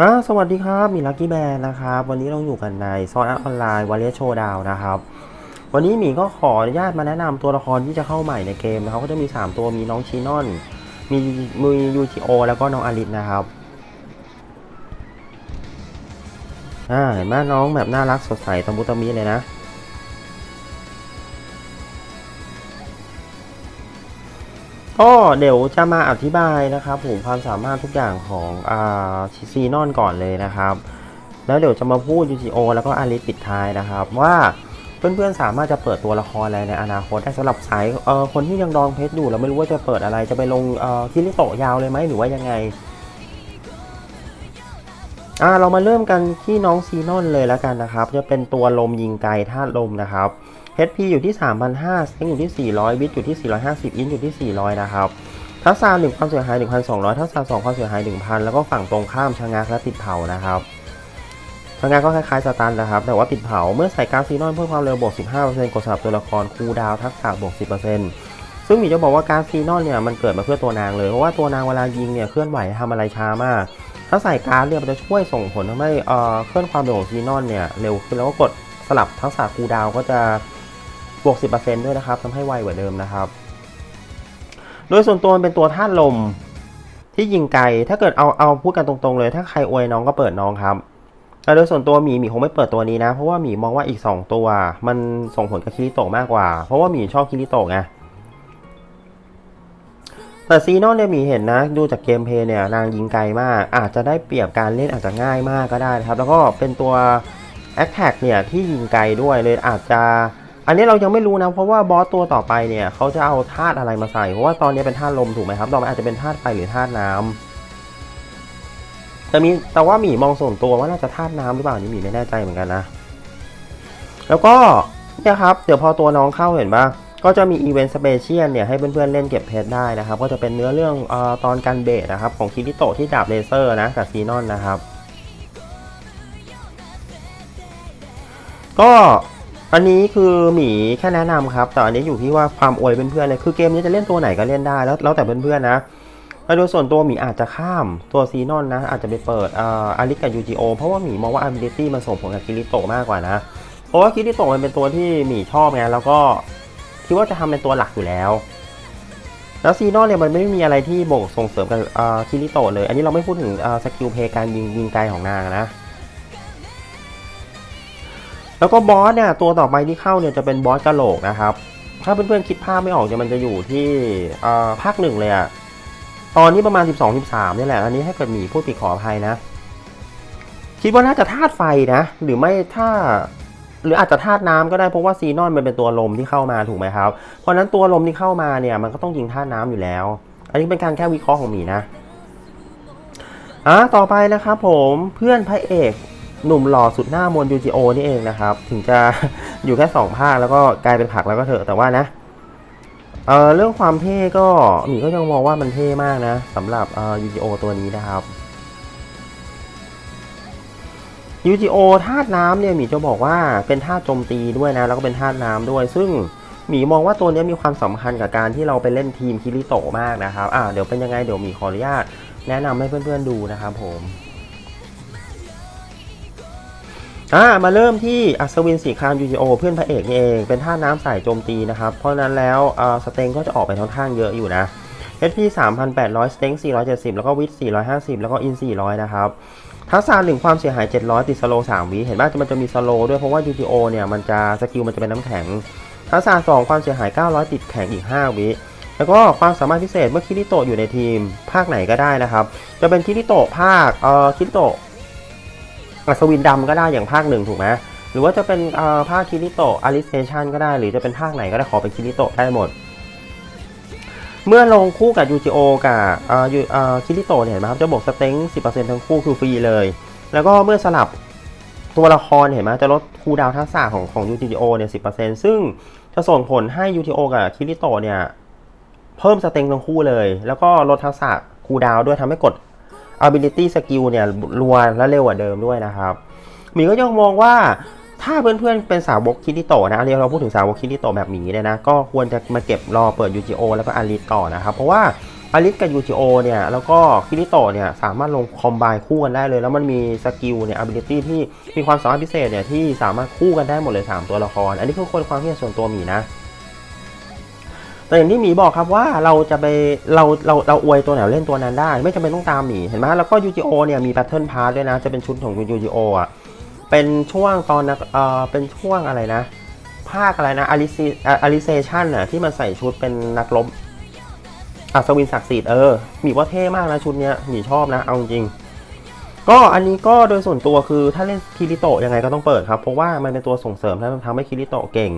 ฮะสวัสดีครับมีลักกี้แบนนะครับ วันนี้เราอยู่กันในซอนออนไลน์วาเลโชดาวนะครับ วันนี้หมีก็ขออนุญาตมาแนะนำตัวละครที่จะเข้าใหม่ในเกมนะครับก็จะมี 3 ตัวมีน้องชินอน มีมือยูจิโอแล้วก็น้องอาริสนะครับอ่าเห็นไหมน้องแบบน่ารักสดใสตะมุตะมิเลยนะ ก็เดี๋ยวจะมาอธิบายนะครับผมความสามารถทุกอย่างของอ่าซีนอนก่อนเลยนะครับ แล้วเดี๋ยวจะมาพูดยูจิโอแล้วก็อาริสปิดท้ายนะครับ ว่าเพื่อนๆสามารถจะเปิดตัวละครอะไรในอนาคตได้สำหรับสายเอ่อคนที่ยังดองเพชรอยู่แล้วไม่รู้ว่าจะเปิดอะไรจะไปลงเอ่อคิริโตะยาวเลยไหมหรือว่ายังไงอ่าเรามาเริ่มกันที่น้องซีนอนเลยแล้วกันนะครับ จะเป็นตัวลมยิงไกลธาตุลมนะครับ HP อยู่ที่ 3,500เซ็งอยู่ที่ 400วิทอยู่ที่ 450 อินอยู่ที่ 400 นะครับทักษะ1ความเสียหาย 1,200ทักษะ2ความเสียหาย 1,000 แล้วก็ฝั่งตรงข้ามชะงักและติดเผานะครับชะงักก็คล้ายๆสตันนะครับ แต่ว่าติดเผา เมื่อใส่การซีนอนเพิ่มความเร็วบวก 15%กดสลับตัวละครคูดาวทักษะบวก 10%ซึ่งหมีจะบอกว่าการซีนอนเนี่ยมันเกิดมาเพื่อตัวนางเลย เพราะว่าตัวนางเวลายิงเนี่ยเคลื่อนไหวทำอะไรช้ามาก ถ้าใส่การเนี่ยมันจะช่วยส่งผลทำให้เอ่อเคลื่อนความเร็วของซีนอนเนี่ยเร็วขึ้นแล้วก็กดสลับทักษะคูดาวก็จะ บวก 10%ด้วยนะครับทำให้ไวกว่าเดิมนะครับ โดยส่วนตัวมันเป็นตัวธาตุลมที่ยิงไกล ถ้าเกิดเอาเอาพูดกันตรง ๆ เลย ถ้าใครอวยน้องก็เปิดน้องครับแต่โดยส่วนตัวหมีหมีคงไม่เปิดตัวนี้นะ เพราะว่าหมีมองว่าอีก 2 ตัว มันส่งผลกับคิริโตะมากกว่า เพราะว่าหมีชอบคิริโตะไง แต่ซีนอนเนี่ยหมีเห็นนะ ดูจากเกมเพย์เนี่ยนางยิงไกลมาก อาจจะได้เปรียบการเล่นอาจจะง่ายมากก็ได้นะครับ แล้วก็เป็นตัว a t t a c k เนี่ยที่ยิงไกลด้วยเลยอาจจะ อันนี้เรายังไม่รู้นะ เพราะว่าบอสตัวต่อไปเนี่ยเขาจะเอาธาตุอะไรมาใส่ เพราะว่าตอนนี้เป็นธาตุลมถูกไหมครับ ต่อไปอาจจะเป็นธาตุไฟหรือธาตุน้ำแต่มีแต่ว่าหมีมองส่วนตัวว่าน่าจะธาตุน้ำหรือเปล่านี่หมีไม่แน่ใจเหมือนกันนะ แล้วก็เนี่ยครับ เดี๋ยวพอตัวน้องเข้าเห็นปะก็จะมีอีเวนต์สเปเชียลเนี่ยให้เพื่อนๆเล่นเก็บเพชรได้นะครับ ก็จะเป็นเนื้อเรื่องอตอนการเบสนะครับ ของคิริโตะที่ดาบเลเซอร์นะกับซีนอนนะครับ ก็ อันนี้คือหมีแค่แนะนำครับ แต่อันนี้อยู่ที่ว่าความอวยเพื่อนๆเลยคือเกมนี้จะเล่นตัวไหนก็เล่นได้แล้วแล้วแต่เพื่อนๆนะโดยส่วนตัวหมีอาจจะข้ามตัวซีนอนนะ อาจจะไปเปิดอ่าอาริกับยูจิโอเพราะว่าหมีมองว่า ability มันส่งผลกับคิริโตมากกว่านะ เพราะว่าคิริโตมันเป็นตัวที่หมีชอบไงแล้วก็คิดว่าจะทำเป็นตัวหลักอยู่แล้ว แล้วซีนอนเนี่ยมันไม่มีอะไรที่บ่งส่งเสริมกับอ่าคิริโตเลย อันนี้เราไม่พูดถึงสกิลเพย์การยิงยิงไกลของนางนะ แล้วก็บอสเนี่ยตัวต่อไปที่เข้าเนี่ยจะเป็นบอสกะโหลกนะครับ ถ้าเพื่อนๆคิดภาพไม่ออกเนี่ยมันจะอยู่ที่อ่อภาคหนึ่งเลยอะตอนนี้ประมาณ 12 13นี่แหละ อันนี้ให้เกิดหมีพูดผิดขออภัยนะ คิดว่าน่าจะธาตุไฟนะ หรือไม่ถ้า หรืออาจจะธาตุน้ำก็ได้เพราะว่าซีนอนมันเป็นตัวลมที่เข้ามาถูกไหมครับ เพราะนั้นตัวลมที่เข้ามาเนี่ยมันก็ต้องยิงธาตุน้ำอยู่แล้ว อันนี้เป็นการแค่วิเคราะห์ของหมีนะอะต่อไปนะครับผมเพื่อนพระเอก หนุ่มหล่อสุดหน้ามนยูจิโอนี่เองนะครับ ถึงจะอยู่แค่สองภาคแล้วก็กลายเป็นผักแล้วก็เถอะแต่ว่านะเออเรื่องความเท่ก็หมีก็ยังมองว่ามันเท่มากนะสำหรับเออยูจิโอตัวนี้นะครับยูจิโอธาตุน้ำเนี่ยหมีจะบอกว่าเป็นธาตุโจมตีด้วยนะ แล้วก็เป็นธาตุน้ำด้วย ซึ่งหมีมองว่าตัวนี้มีความสำคัญกับการที่เราไปเล่นทีมคิริโตะมากนะครับอ่าเดี๋ยวเป็นยังไงเดี๋ยวหมีขออนุญาตแนะนำให้เพื่อนๆดูนะครับผม อ่ามาเริ่มที่อัศวินสีครามยูจิโอเพื่อนพระเอกนี่เองเป็นท่าน้ำสายโจมตีนะครับ เพราะนั้นแล้วอ่าสเต็งก็จะออกไปค่อนข้างเยอะอยู่นะ HP 3,800 s t e n 470 แล้วก็ Wit 450 แล้วก็ In 400 นะครับทักษะหนึ่งความเสียหาย 700 ติดสโล3วิเห็นไหมมันจะมีสโลด้วยเพราะว่า UTO เนี่ยมันจะสกิลมันจะเป็นน้ำแข็งทักษะ2ความเสียหาย 900 ติดแข็งอีก 5 วิแล้วก็ความสามารถพิเศษเมื่อคิริโตะอยู่ในทีม ภาคไหนก็ได้นะครับ จะเป็นคิริโตะภาคเอ่อคิริโตะ อัศวินดำก็ได้อย่างภาคหนึ่งถูกไหมหรือว่าจะเป็นภาคคิริโตะอาริสเ t ชันก็ได้ หรือจะเป็นภาคไหนก็ได้ขอเป็นคิริโตะได้หมด เมื่อลงคู่กับยูจิโอกับคิริโตะเนี่ยเห็นไหมครับจะบวกสเต็ง10%ทั้งคู่คือฟรีเลย แล้วก็เมื่อสลับตัวละครเห็นไหมจะลดคูดาวทักษะของของยูจิโอเนี่ย10%ซึ่งจะส่งผลให้ยูจิโอกับคิริโตะเนี่ยเพิ่มสเต็งทั้งคู่เลย แล้วก็ลดทักษะคูดาวด้วยทำให้กด ability skill เนี่ยรัวและเร็วกว่าเดิมด้วยนะครับหมีก็ยังมองว่าถ้าเพื่อนๆเป็นสาวกคิริโตะนะอันนี้เราพูดถึงสาวกคิริโตะแบบหมีเนี่ยนะก็ควรจะมาเก็บรอเปิด UGO แล้วก็อาริสต่อนะครับ เพราะว่าอาริสกับ UGO เนี่ยแล้วก็คิริโตะเนี่ยสามารถลงคอมไบคู่กันได้เลย แล้วมันมีสกิลเนี่ย ability ที่มีความสามารถพิเศษเนี่ยที่สามารถคู่กันได้หมดเลย 3 ตัวละคร อันนี้คือคนความคิดเห็นส่วนตัวหมีนะ แต่อย่างที่หมีบอกครับว่าเราจะไปเราเราเราอวยตัวไหนเล่นตัวนั้นได้ ไม่จำเป็นต้องตามหมีเห็นไหมแล้วก็ UGO เนี่ยมี Pattern Pass ด้วยนะ จะเป็นชุดของ UGO อะเป็นช่วงตอนนะเออเป็นช่วงอะไรนะ ภาคอะไรนะอาริซีอาริเซชันน่ะที่มันใส่ชุดเป็นนักรบอัศวินศักดิ์สิทธิ์เออหมีว่าเท่มากนะชุดเนี้ยหมีชอบนะเอาจริง ก็อันนี้ก็โดยส่วนตัวคือถ้าเล่นคิริโตะยังไงก็ต้องเปิดครับ เพราะว่ามันเป็นตัวส่งเสริมและทำให้คิริโตะเก่ง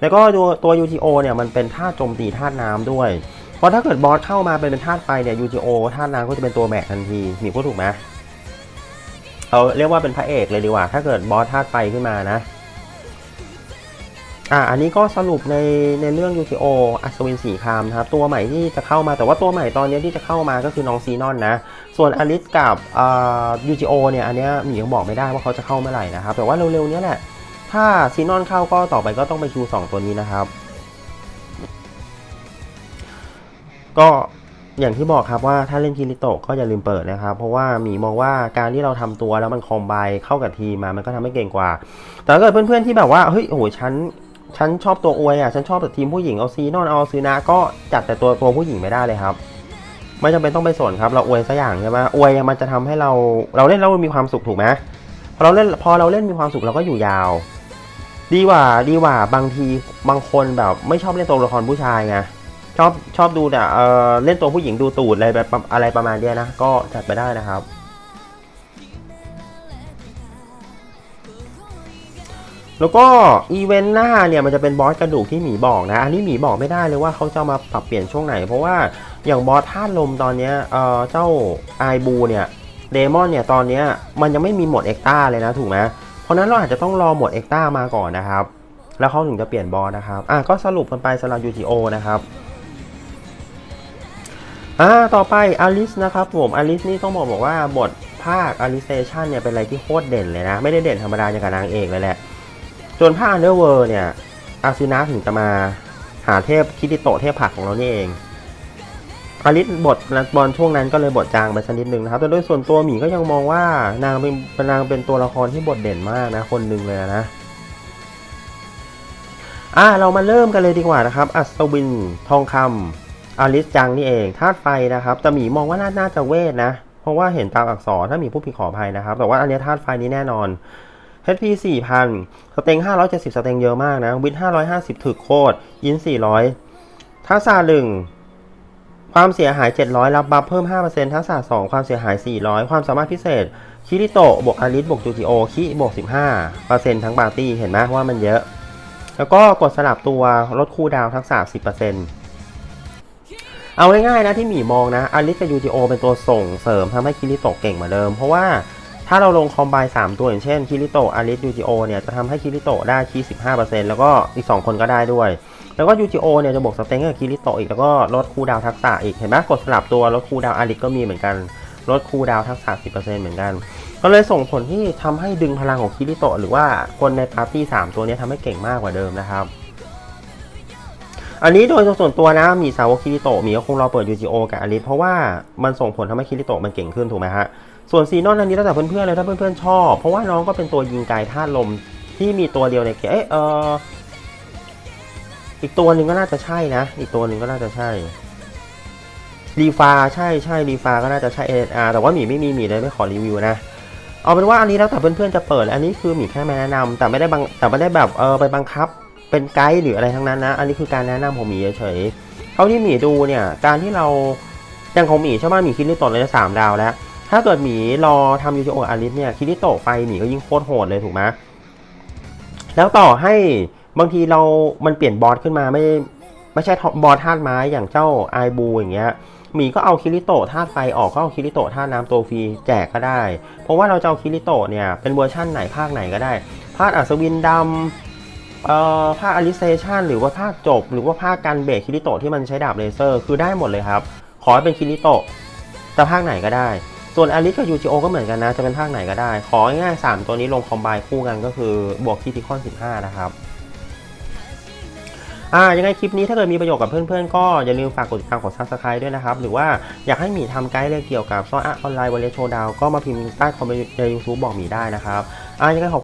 แล้วก็ตัวตัว UTO เนี่ยมันเป็นธาตุโจมตีธาตุน้ำด้วย เพราะถ้าเกิดบอสเข้ามาเป็นเป็นธาตุไฟเนี่ย UTO ธาตุน้ำก็จะเป็นตัวแบกทันทีมีพูดถูกไหมเอาเรียกว่าเป็นพระเอกเลยดีกว่า ถ้าเกิดบอสธาตุไฟขึ้นมานะ อะอันนี้ก็สรุปในในเรื่อง UTO อัศวินสีครามนะครับ ตัวใหม่ที่จะเข้ามาแต่ว่าตัวใหม่ตอนนี้ที่จะเข้ามาก็คือน้องซีนอนนะ ส่วนอลิสกับอ่า UTO เนี่ย อันเนี้ยหมียังบอกไม่ได้ว่าเขาจะเข้าเมื่อไหร่นะครับ แต่ว่าเร็วๆนี้แหละ ถ้าซีนอนเข้าก็ต่อไปก็ต้องไปคิว2ตัวนี้นะครับ ก็อย่างที่บอกครับว่าถ้าเล่นคิริโตะก็อย่าลืมเปิดนะครับ เพราะว่าหมีมองว่าการที่เราทำตัวแล้วมันคอมไบเข้ากับทีมมามันก็ทำให้เก่งกว่า แต่ถ้าเกิดเพื่อนๆที่แบบว่าเฮ้ยโอ้โหฉัน ฉันชอบตัวอวยอะ ฉันชอบแต่ทีมผู้หญิงเอาซีนอนเอาซีนาก็จัดแต่ตัวตัวผู้หญิงไม่ได้เลยครับ ไม่จำเป็นต้องไปสนครับ เราอวยสักอย่างใช่ไหมอวยมันจะทำให้เราเราเล่นแล้วมีความสุขถูกไหมพอเราเล่นพอเราเล่นมีความสุขเราก็อยู่ยาว ดีกว่าดีกว่าบางทีบางคนแบบไม่ชอบเล่นตัวละครผู้ชายไงชอบชอบดูแต่เออเล่นตัวผู้หญิงดูตูดอะไรแบบอะไรประมาณเนี้ยนะก็จัดไปได้นะครับ แล้วก็อีเวนต์หน้าเนี่ยมันจะเป็นบอสกระดูกที่หมีบอกนะ อันนี้หมีบอกไม่ได้เลยว่าเขาจะมาปรับเปลี่ยนช่วงไหน เพราะว่าอย่างบอสธาตุลมตอนนี้เออเจ้าไอบูเนี่ยเดมอนเนี่ยตอนนี้มันยังไม่มีหมดเอ็กต้าเลยนะถูกไหมเพราะนั้นเราอาจจะต้องรอหมดเอ็กต้ามาก่อนนะครับ แล้วเขาถึงจะเปลี่ยนบอสนะครับอะก็สรุปกันไปสำหรับ UTO นะครับอ่าต่อไปอลิสนะครับผมอลิสนี่ต้องบอกบอกว่าบทภาคอลิเซชันเนี่ยเป็นอะไรที่โคตรเด่นเลยนะ ไม่ได้เด่นธรรมดาอย่างกับนางเอกเลยแหละ ส่วนภาอันเดอร์เวิร์เนี่ยอาซูนะถึงจะมาหาเทพคิดิโตเทพผักของเรานี่เองอลิสบทบอลช่วงนั้นก็เลยบทจางไปสักนิดนึงนะครับแต่โดยส่วนตัวหมีก็ยังมองว่านางเป็นนางเป็นตัวละครที่บทเด่นมากนะคนหนึ่งเลยนะอ่าเรามาเริ่มกันเลยดีกว่านะครับ อัศวิน ทองคำอลิสจังนี่เองธาตุไฟนะครับ แต่หมีมองว่าน่าน่าจะเวทนะ เพราะว่าเห็นตามอักษรถ้ามีผู้ผิดขออภัยนะครับ แต่ว่าอันนี้ธาตุไฟนี้แน่นอน HP 4,000 สเต็ง 570 สเต็งเยอะมากนะ วิท550 ถึกโคตรยิน 400 ทักษะหนึ่งความเสียหาย 700 รับบัฟเพิ่ม 5%ทักษะ2ความเสียหาย 400 ความสามารถพิเศษ คิริโตะบวกอาริสบวกจูติโอ คิบวก 15%ทั้งปาร์ตี้ เห็นไหมว่ามันเยอะ แล้วก็กดสลับตัวลดคูลดาวทักษะ 10%เอาง่ายๆนะที่หมีมองนะอาริสกับยูติโอเป็นตัวส่งเสริมทำให้คิริโตะเก่งเหมือนเดิม เพราะว่า ถ้าเราลงคอมไบสามตัวอย่างเช่นคิริโตะอาริสยูจิโอเนี่ยจะทำให้คิริโตะได้คีส15%แล้วก็อีก2คนก็ได้ด้วย แล้วก็ยูจิโอเนี่ยจะบวกสเต็งกับคิริโตะอีกแล้วก็ลดคูดาวทักษะอีกเห็นไหมกดสลับตัวลดคูดาวอาริสก็มีเหมือนกันลดคูดาวทักษะ10%เหมือนกัน ก็เลยส่งผลที่ทำให้ดึงพลังของคิริโตะหรือว่าคนในปาร์ตี้3ตัวนี้ทำให้เก่งมากกว่าเดิมนะครับอันนี้โดยส่วนตัวนะมีสาวกคิริโตะมีก็คงรอเปิดยูจิโอกับอาริสเพราะว่ามันส่งผลทำให้คิริโตมันเก่งขึ้นถูกไหมฮะ ส่วนซีนอนอันนี้แล้วแต่เพื่อนๆเลยถ้าเพื่อนๆชอบ เพราะว่าน้องก็เป็นตัวยิงไกลธาตุลมที่มีตัวเดียวในเกมเอ๊ะเอออีกตัวหนึ่งก็น่าจะใช่นะ อีกตัวหนึ่งก็น่าจะใช่รีฟาใช่ใช่รีฟาก็น่าจะใช่ SSR แต่ว่าหมีไม่มีหมีเลยไม่ขอรีวิวนะเอาเป็นว่าอันนี้แล้วแต่เพื่อนๆจะเปิด อันนี้คือหมีแค่มาแนะนำแต่ไม่ได้บังแต่ไม่ได้แบบเออไปบังคับ เป็นไกด์หรืออะไรทั้งนั้นนะ อันนี้คือการแนะนำของหมีเฉยๆเท่าที่หมีดูเนี่ยการที่เราอย่างของหมีใช่ไหมหมีคิริโตะเลยสามดาวแล้ว ถ้าเกิดหมีรอทำยูทีโออาริสเนี่ยคิริโตะไปหมีก็ยิ่งโคตรโหดเลยถูกไหมแล้วต่อให้บางทีเรา มันเปลี่ยนบอสขึ้นมาไม่ไม่ใช่บอสธาตุไม้อย่างเจ้าไอบูอย่างเงี้ยหมีก็เอาคิริโตะธาตุไฟออกก็เอาคิริโตะธาตุน้ำตัวฟรีแจกก็ได้ เพราะว่าเราจะเอาคิริโตะเนี่ยเป็นเวอร์ชั่นไหนภาคไหนก็ได้ ภาคอัศวินดำเอ่อภาคอลิเซชันหรือว่าภาคจบ หรือว่าภาคการเบรกคิริโตะที่มันใช้ดาบเลเซอร์ คือได้หมดเลยครับ ขอให้เป็นคิริโตะจะภาคไหนก็ได้ ส่วนอลิสกับยูจิโอก็เหมือนกันนะ จะเป็นภาคไหนก็ได้ ของ่ายๆ3ตัวนี้ลงคอมไบคู่กันก็คือบวกคิติคอน 15 นะครับอ่ายังไงคลิปนี้ถ้าเกิดมีประโยชน์กับเพื่อนๆ ก็อย่าลืมฝากกดติดตามกดซับสไคร b e ด้วยนะครับ หรือว่าอยากให้หมีทำไกด์เรื่องเกี่ยวกับซ่อนอะออนไลน์วอลเลย์โชว์ดาวก็มาพิมพ์ใต้คอมเมนต์ในยูทูบบอกหมีได้นะครับอ่ายังไงขอบ